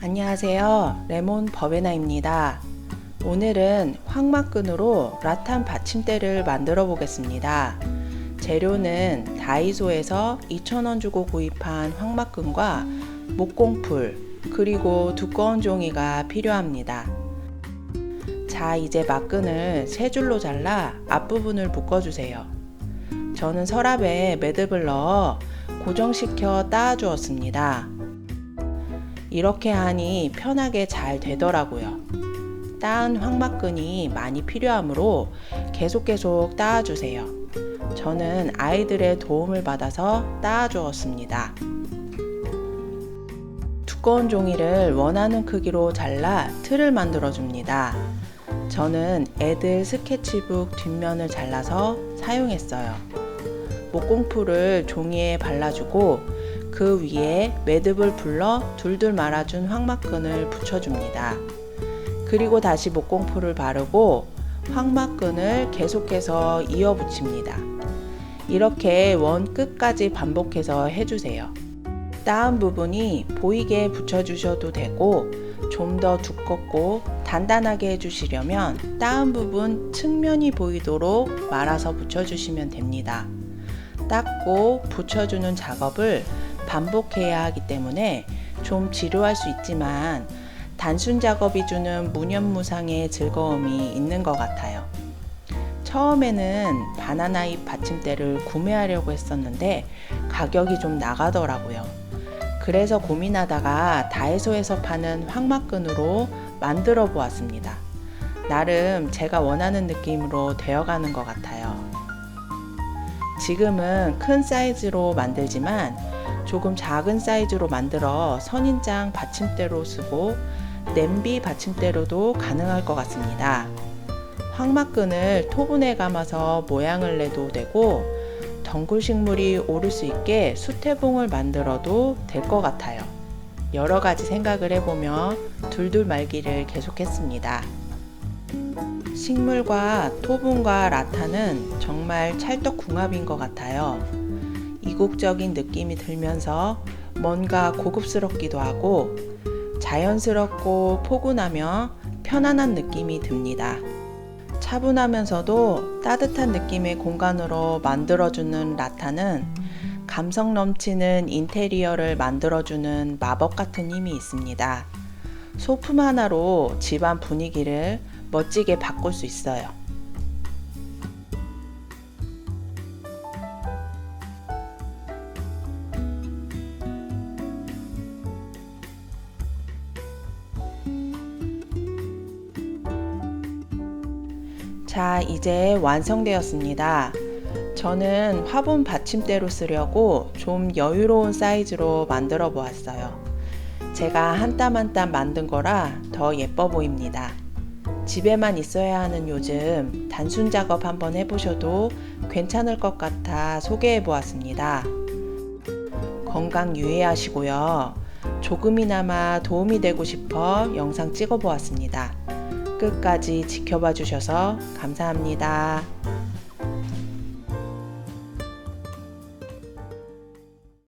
안녕하세요. 레몬 버베나입니다. 오늘은 황막끈으로 라탄 받침대를 만들어 보겠습니다. 재료는 다이소에서 2,000원 주고 구입한 황막끈과 목공풀, 그리고 두꺼운 종이가 필요합니다. 자, 이제 막끈을 세 줄로 잘라 앞부분을 묶어주세요. 저는 서랍에 매듭을 넣어 고정시켜 따아 주었습니다. 이렇게 하니 편하게 잘 되더라고요. 따은 황막끈이 많이 필요하므로 계속 계속 따아 주세요. 저는 아이들의 도움을 받아서 따아 주었습니다. 두꺼운 종이를 원하는 크기로 잘라 틀을 만들어 줍니다. 저는 애들 스케치북 뒷면을 잘라서 사용했어요. 목공풀을 종이에 발라주고 그 위에 매듭을 불러 둘둘 말아준 황막끈을 붙여줍니다. 그리고 다시 목공풀을 바르고 황막끈을 계속해서 이어 붙입니다. 이렇게 원 끝까지 반복해서 해주세요. 따은 부분이 보이게 붙여주셔도 되고 좀 더 두껍고 단단하게 해주시려면 따은 부분 측면이 보이도록 말아서 붙여주시면 됩니다. 닦고 붙여주는 작업을 반복해야 하기 때문에 좀 지루할 수 있지만 단순 작업이 주는 무념무상의 즐거움이 있는 것 같아요. 처음에는 바나나 잎 받침대를 구매하려고 했었는데 가격이 좀 나가더라고요. 그래서 고민하다가 다이소에서 파는 황막끈으로 만들어 보았습니다. 나름 제가 원하는 느낌으로 되어가는 것 같아요. 지금은 큰 사이즈로 만들지만 조금 작은 사이즈로 만들어 선인장 받침대로 쓰고 냄비 받침대로도 가능할 것 같습니다. 황막끈을 토분에 감아서 모양을 내도 되고 덩굴 식물이 오를 수 있게 수태봉을 만들어도 될 것 같아요. 여러 가지 생각을 해보며 둘둘 말기를 계속했습니다. 식물과 토분과 라탄은 정말 찰떡궁합인 것 같아요. 이국적인 느낌이 들면서 뭔가 고급스럽기도 하고 자연스럽고 포근하며 편안한 느낌이 듭니다. 차분하면서도 따뜻한 느낌의 공간으로 만들어주는 라타는 감성 넘치는 인테리어를 만들어주는 마법 같은 힘이 있습니다. 소품 하나로 집안 분위기를 멋지게 바꿀 수 있어요. 자, 이제 완성되었습니다. 저는 화분 받침대로 쓰려고 좀 여유로운 사이즈로 만들어 보았어요. 제가 한 땀 한 땀 만든 거라 더 예뻐 보입니다. 집에만 있어야 하는 요즘 단순 작업 한번 해보셔도 괜찮을 것 같아 소개해 보았습니다. 건강 유의하시고요. 조금이나마 도움이 되고 싶어 영상 찍어 보았습니다. 끝까지 지켜봐 주셔서 감사합니다.